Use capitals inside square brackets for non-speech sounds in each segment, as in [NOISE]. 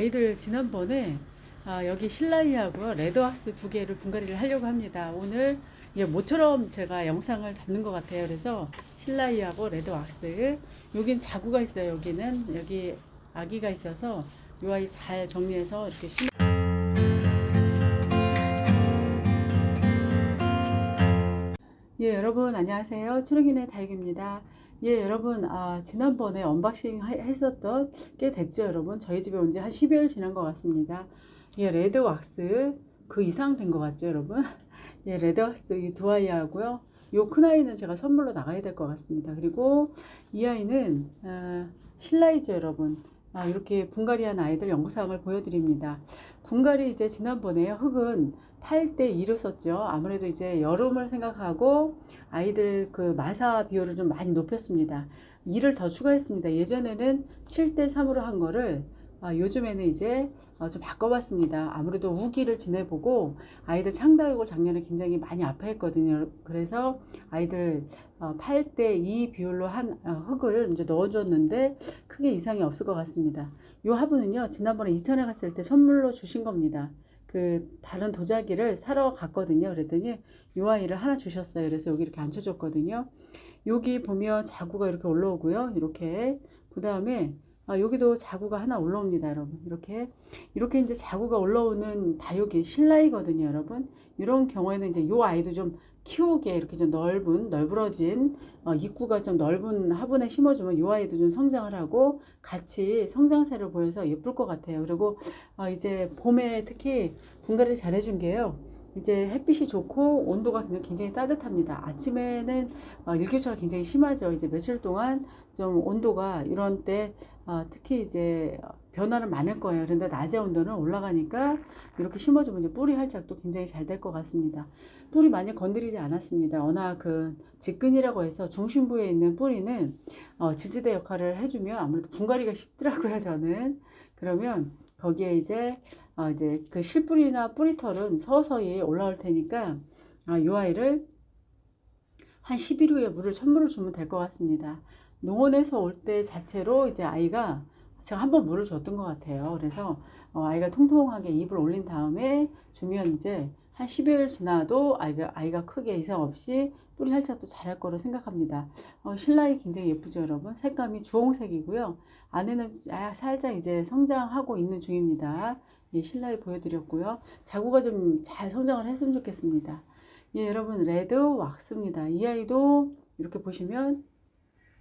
아이들 지난번에 아, 여기 실라이하고요 레드왁스 두 개를 분갈이를 하려고 합니다. 오늘 이게 모처럼 제가 영상을 잡는 것 같아요. 그래서 실라이하고 레드왁스 여긴 자구가 있어요. 여기는 여기 아기가 있어서 요 아이 잘 정리해서 이렇게 심... 예, 여러분 안녕하세요. 추릉인의 다육입니다. 예, 여러분 아, 지난번에 언박싱 하- 했었던 꽤 됐죠, 여러분. 저희 집에 온 지 한 10여일 지난 것 같습니다. 예, 레드 왁스 그 이상 된 것 같죠, 여러분. [LAUGHS] 예, 레드 왁스 이 두 아이 하고요. 요 큰 아이는 제가 선물로 나가야 될 것 같습니다. 그리고 이 아이는 어, 실라이죠, 여러분. 아, 이렇게 분갈이한 아이들 영상을 보여드립니다. 분갈이 이제 지난번에요. 흙은 8대 2로 썼죠. 아무래도 이제 여름을 생각하고 아이들 그 마사 비율을 좀 많이 높였습니다. 2를 더 추가했습니다. 예전에는 7대 3으로 한 거를 아, 요즘에는 이제 어, 좀 바꿔봤습니다. 아무래도 우기를 지내보고 아이들 창다육을 작년에 굉장히 많이 아파했거든요. 그래서 아이들 어, 8대 2 비율로 한 어, 흙을 이제 넣어줬는데 크게 이상이 없을 것 같습니다. 요 화분은요 지난번에 이천에 갔을 때 선물로 주신 겁니다. 그 다른 도자기를 사러 갔거든요. 그랬더니 요 아이를 하나 주셨어요. 그래서 여기 이렇게 앉혀줬거든요. 여기 보면 자구가 이렇게 올라오고요. 이렇게 그 다음에 아, 여기도 자구가 하나 올라옵니다, 여러분. 이렇게 이렇게 이제 자구가 올라오는 다육이 실라이거든요, 여러분. 이런 경우에는 이제 요 아이도 좀 키우게 이렇게 좀 넓은 널브러진 어, 입구가 좀 넓은 화분에 심어주면 요 아이도 좀 성장을 하고 같이 성장세를 보여서 예쁠 것 같아요. 그리고 어, 이제 봄에 특히 분갈이를 잘 해준 게요. 이제 햇빛이 좋고 온도가 굉장히 따뜻합니다. 아침에는 어, 일교차가 굉장히 심하죠. 이제 며칠 동안 좀 온도가 이런 때 어, 특히 이제 변화는 많을 거예요. 그런데 낮에 온도는 올라가니까 이렇게 심어주면 이제 뿌리 활착도 굉장히 잘 될 것 같습니다. 뿌리 많이 건드리지 않았습니다. 워낙 그 직근이라고 해서 중심부에 있는 뿌리는 어, 지지대 역할을 해주면 아무래도 분갈이가 쉽더라고요. 저는 그러면 거기에 이제 어, 이제 그 실뿌리나 뿌리털은 서서히 올라올 테니까 아, 이 아이를 한 10일 후에 물을 천물을 주면 될 것 같습니다. 농원에서 올 때 자체로 이제 아이가 제가 한 번 물을 줬던 것 같아요. 그래서 어, 아이가 통통하게 입을 올린 다음에 주면 이제 한 10여일 지나도 아이가, 아이가 크게 이상 없이 뿌리 활착도 잘할 거로 생각합니다. 어, 신라이 굉장히 예쁘죠, 여러분? 색감이 주홍색이고요. 안에는 아, 살짝 이제 성장하고 있는 중입니다. 예, 신라이 보여드렸고요. 자구가 좀 잘 성장을 했으면 좋겠습니다. 예, 여러분, 레드 왁스입니다. 이 아이도 이렇게 보시면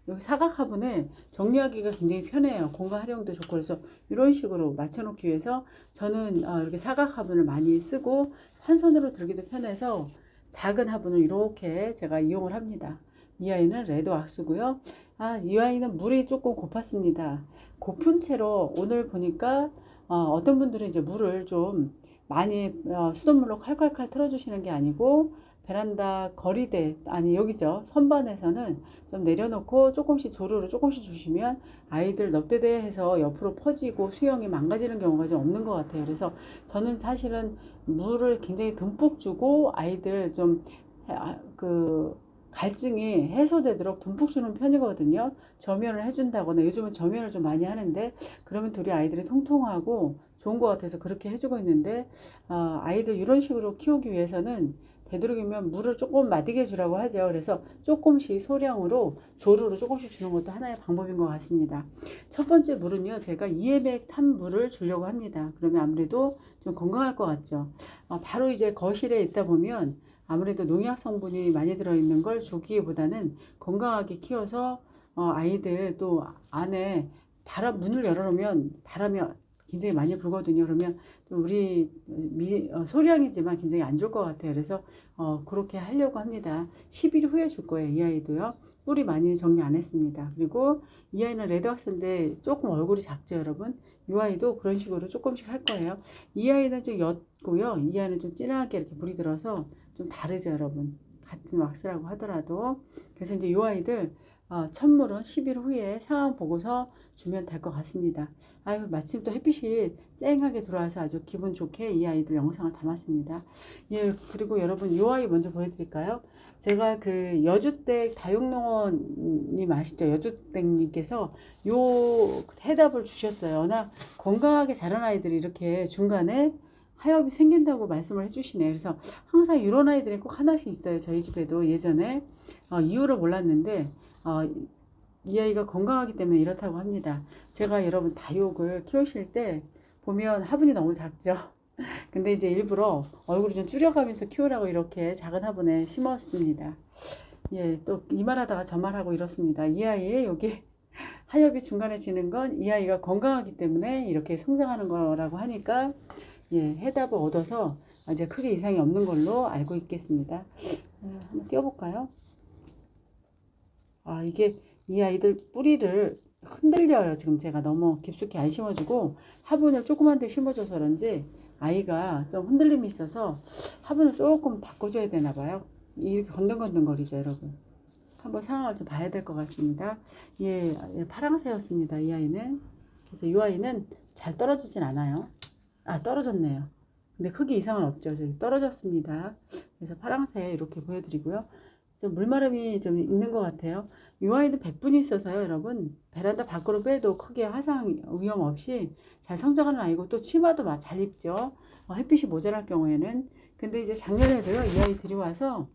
여기 사각 화분에 정리하기가 굉장히 편해요. 공간 활용도 좋고 그래서 이런 식으로 맞춰놓기 위해서 저는 어, 이렇게 사각 화분을 많이 쓰고 한 손으로 들기도 편해서 작은 화분을 이렇게 제가 이용을 합니다. 이 아이는 레드 왁스고요. 아, 이 아이는 물이 조금 고팠습니다. 고픈 채로 오늘 보니까 어, 떤 분들은 이제 물을 좀 많이 어, 수돗물로 칼칼칼 틀어주시는 게 아니고 베란다 거리대 아니 여기죠. 선반에서는 좀 내려놓고 조금씩 조루로 조금씩 주시면 아이들 넙대대해서 옆으로 퍼지고 수영이 망가지는 경우가 좀 없는 것 같아요. 그래서 저는 사실은 물을 굉장히 듬뿍 주고 아이들 좀그 갈증이 해소되도록 듬뿍 주는 편이거든요. 저면을 해준다거나 요즘은 저면을 좀 많이 하는데 그러면 둘이 아이들이 통통하고 좋은 것 같아서 그렇게 해주고 있는데 어, 아이들 이런 식으로 키우기 위해서는 되도록이면 물을 조금 마디게 주라고 하죠. 그래서 조금씩 소량으로 조루로 조금씩 주는 것도 하나의 방법인 것 같습니다. 첫 번째 물은요, 제가 EM액 탄 물을 주려고 합니다. 그러면 아무래도 좀 건강할 것 같죠. 어, 바로 이제 거실에 있다 보면 아무래도 농약 성분이 많이 들어있는 걸 주기보다는 건강하게 키워서 어, 아이들 또 안에 바람 문을 열어놓으면 바람이 굉장히 많이 불거든요. 그러면 우리 미, 어, 소량이지만 굉장히 안 좋을 것 같아요. 그래서 어, 그렇게 하려고 합니다. 10일 후에 줄 거예요. 이 아이도요. 뿌리 많이 정리 안 했습니다. 그리고 이 아이는 레드왁스인데 조금 얼굴이 작죠, 여러분. 이 아이도 그런 식으로 조금씩 할 거예요. 이 아이는 좀 옅고요. 이 아이는 좀 진하게 이렇게 물이 들어서 좀 다르죠, 여러분. 같은 왁스라고 하더라도. 그래서 이제 이 아이들 어, 첫물은 10일 후에 상황 보고서 주면 될 것 같습니다. 아유, 마침 또 햇빛이 쨍하게 들어와서 아주 기분 좋게 이 아이들 영상을 담았습니다. 예, 그리고 여러분 이 아이 먼저 보여드릴까요? 제가 그 여주댁 다육농원님 아시죠? 여주댁님께서 요 해답을 주셨어요. 워낙 건강하게 자란 아이들이 이렇게 중간에 하엽이 생긴다고 말씀을 해주시네요. 그래서 항상 이런 아이들이 꼭 하나씩 있어요. 저희 집에도 예전에 어, 이유를 몰랐는데 어, 이 아이가 건강하기 때문에 이렇다고 합니다. 제가 여러분 다육을 키우실 때 보면 화분이 너무 작죠. [LAUGHS] 근데 이제 일부러 얼굴을 좀 줄여가면서 키우라고 이렇게 작은 화분에 심었습니다. 예, 또 이 말하다가 저 말하고 이렇습니다. 이 아이의 여기 [LAUGHS] 하엽이 중간에 지는 건 이 아이가 건강하기 때문에 이렇게 성장하는 거라고 하니까 예, 해답을 얻어서 이제 크게 이상이 없는 걸로 알고 있겠습니다. 어, 한번 띄워볼까요? 아, 이게 이 아이들 뿌리를 흔들려요. 지금 제가 너무 깊숙이 안 심어주고 화분을 조그만 데 심어줘서 그런지 아이가 좀 흔들림이 있어서 화분을 조금 바꿔줘야 되나 봐요. 이렇게 건등건등거리죠, 여러분. 한번 상황을 좀 봐야 될 것 같습니다. 예, 예, 파랑새였습니다. 이 아이는. 그래서 이 아이는 잘 떨어지진 않아요. 아, 떨어졌네요. 근데 크게 이상은 없죠. 떨어졌습니다. 그래서 파랑새 이렇게 보여드리고요. 좀 물마름이 좀 있는 것 같아요. 이 아이는 백분이 있어서요, 여러분. 베란다 밖으로 빼도 크게 화상 위험 없이 잘 성장하는 아이고 또 치마도 마- 잘 입죠. 어, 햇빛이 모자랄 경우에는. 근데 이제 작년에도요, 이 아이 들이와서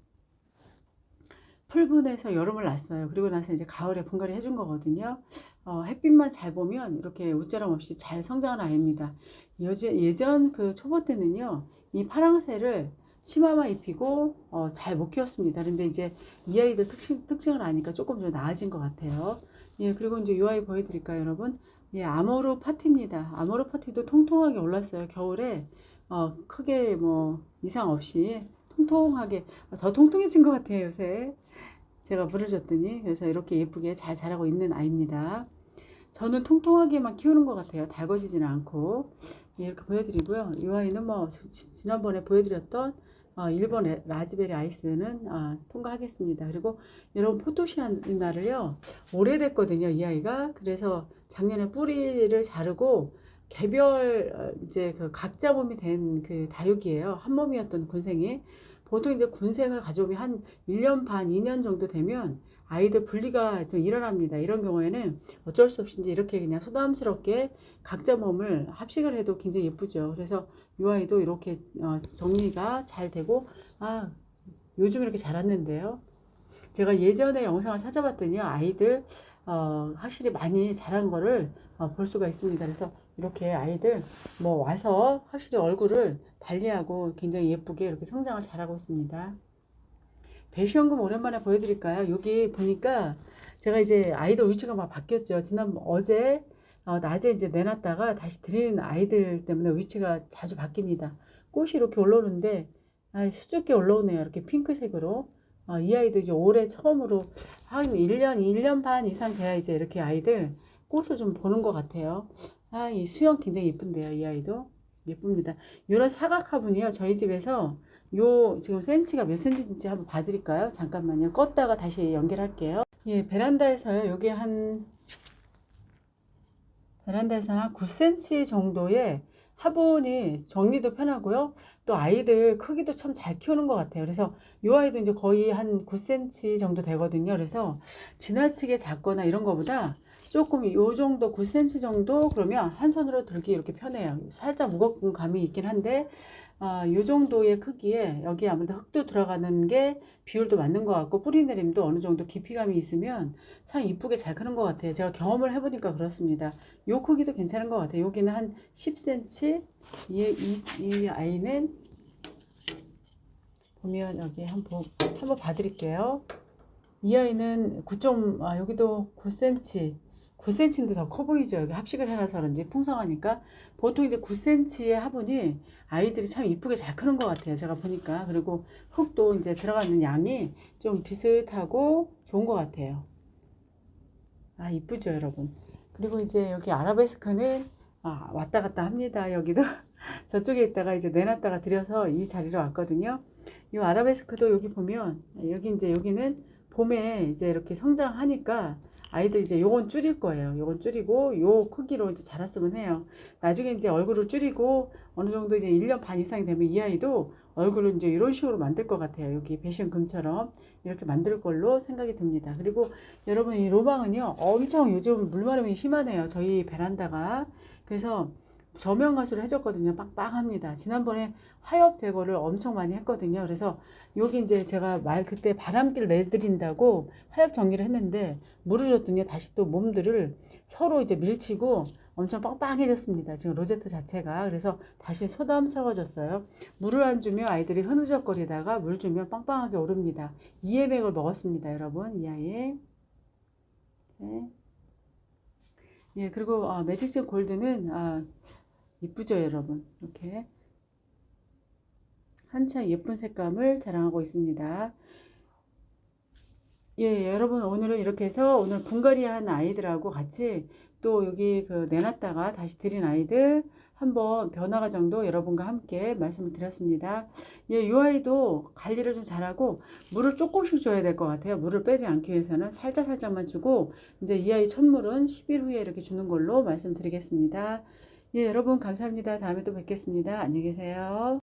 풀분해서 여름을 났어요. 그리고 나서 이제 가을에 분갈이 해준 거거든요. 어, 햇빛만 잘 보면 이렇게 웃자람 없이 잘 성장하는 아이입니다. 예전 그 초보 때는요, 이 파랑새를 치마만 입히고 어, 잘 못 키웠습니다. 근데 이제 이 아이들 특징, 특징을 아니까 조금 좀 나아진 것 같아요. 예, 그리고 이제 이 아이 보여드릴까요, 여러분? 예, 아모르 파티입니다. 아모르 파티도 통통하게 올랐어요. 겨울에 어, 크게 뭐 이상 없이 통통하게 더 통통해진 것 같아요, 요새. 제가 물을 줬더니 그래서 이렇게 예쁘게 잘 자라고 있는 아이입니다. 저는 통통하게만 키우는 것 같아요. 달궈지지는 않고 예, 이렇게 보여드리고요. 이 아이는 뭐 지- 지난번에 보여드렸던 어, 일본 에- 라즈베리 아이스는 아, 통과하겠습니다. 그리고 여러분 포토시아나를요 오래됐거든요. 이 아이가 그래서 작년에 뿌리를 자르고 개별 어, 이제 그 각자 몸이 된 그 다육이에요. 한 몸이었던 군생이 보통 이제 군생을 가져오면 한 1년 반, 2년 정도 되면 아이들 분리가 좀 일어납니다. 이런 경우에는 어쩔 수 없이 이제 이렇게 그냥 소담스럽게 각자 몸을 합식을 해도 굉장히 예쁘죠. 그래서 이 아이도 이렇게 어, 정리가 잘 되고 아 요즘 이렇게 자랐는데요. 제가 예전에 영상을 찾아봤더니 아이들 어, 확실히 많이 자란 거를 어, 볼 수가 있습니다. 그래서 이렇게 아이들 뭐 와서 확실히 얼굴을 관리하고 굉장히 예쁘게 이렇게 성장을 잘하고 있습니다. 배시연금 오랜만에 보여드릴까요? 여기 보니까 제가 이제 아이들 위치가 막 바뀌었죠. 지난 어제 어, 낮에 이제 내놨다가 다시 드리는 아이들 때문에 위치가 자주 바뀝니다. 꽃이 이렇게 올라오는데 아, 수줍게 올라오네요. 이렇게 핑크색으로. 어, 이 아이도 이제 올해 처음으로 한 1년, 1년 반 이상 돼야 이제 이렇게 아이들 꽃을 좀 보는 것 같아요. 아, 이 수영 굉장히 예쁜데요. 이 아이도. 예쁩니다. 이런 사각 화분이요. 저희 집에서 요 지금 센치가 몇 센치인지 한번 봐드릴까요? 잠깐만요. 껐다가 다시 연결할게요. 예, 베란다에서요. 여기 한 베란다에서는 한 9cm 정도의 화분이 정리도 편하고요. 또 아이들 크기도 참 잘 키우는 것 같아요. 그래서 이 아이도 이제 거의 한 9cm 정도 되거든요. 그래서 지나치게 작거나 이런 거보다 조금 요 정도 9cm 정도 그러면 한 손으로 들기 이렇게 편해요. 살짝 무거운 감이 있긴 한데 아, 요 정도의 크기에 여기 아무래도 흙도 들어가는 게 비율도 맞는 것 같고 뿌리 내림도 어느 정도 깊이감이 있으면 참 이쁘게 잘 크는 것 같아요. 제가 경험을 해보니까 그렇습니다. 요 크기도 괜찮은 것 같아요. 여기는 한 10cm, 이, 이, 이 아이는 보면 여기 한번 한번 봐드릴게요. 이 아이는 9점, 아, 여기도 9cm, 9cm인데 더 커 보이죠. 여기 합식을 해놔서 그런지 풍성하니까 보통 이제 9cm의 화분이 아이들이 참 이쁘게 잘 크는 것 같아요. 제가 보니까 그리고 흙도 이제 들어가는 양이 좀 비슷하고 좋은 것 같아요. 아 이쁘죠, 여러분. 그리고 이제 여기 아라베스크는 아, 왔다 갔다 합니다. 여기도 [LAUGHS] 저쪽에 있다가 이제 내놨다가 들여서 이 자리로 왔거든요. 이 아라베스크도 여기 보면 여기 이제 여기는 봄에 이제 이렇게 성장하니까 아이들 이제 요건 줄일 거예요. 요건 줄이고 요 크기로 이제 자랐으면 해요. 나중에 이제 얼굴을 줄이고 어느 정도 이제 1년 반 이상이 되면 이 아이도 얼굴을 이제 이런 식으로 만들 것 같아요. 여기 배션금처럼 이렇게 만들 걸로 생각이 듭니다. 그리고 여러분 이 로망은요 엄청 요즘 물마름이 심하네요. 저희 베란다가 그래서 저명 가수를 해줬거든요. 빵빵합니다. 지난번에 화엽 제거를 엄청 많이 했거든요. 그래서 여기 이제 제가 말 그때 바람길 내드린다고 화엽 정리를 했는데 물을 줬더니 다시 또 몸들을 서로 이제 밀치고 엄청 빵빵해졌습니다. 지금 로제트 자체가 그래서 다시 소담스러워졌어요. 물을 안 주면 아이들이 흐느적거리다가 물 주면 빵빵하게 오릅니다. 이에백을 먹었습니다, 여러분. 이 아이. 네. 예, 그리고 아, 매직색 골드는 아, 이쁘죠, 여러분. 이렇게 한창 예쁜 색감을 자랑하고 있습니다. 예, 여러분 오늘은 이렇게 해서 오늘 분갈이 한 아이들하고 같이 또 여기 그 내놨다가 다시 드린 아이들 한번 변화 과정도 여러분과 함께 말씀을 드렸습니다. 예, 이 아이도 관리를 좀 잘하고 물을 조금씩 줘야 될 것 같아요. 물을 빼지 않기 위해서는 살짝 살짝만 주고 이제 이 아이 첫물은 10일 후에 이렇게 주는 걸로 말씀드리겠습니다. 예, 여러분 감사합니다. 다음에 또 뵙겠습니다. 안녕히 계세요.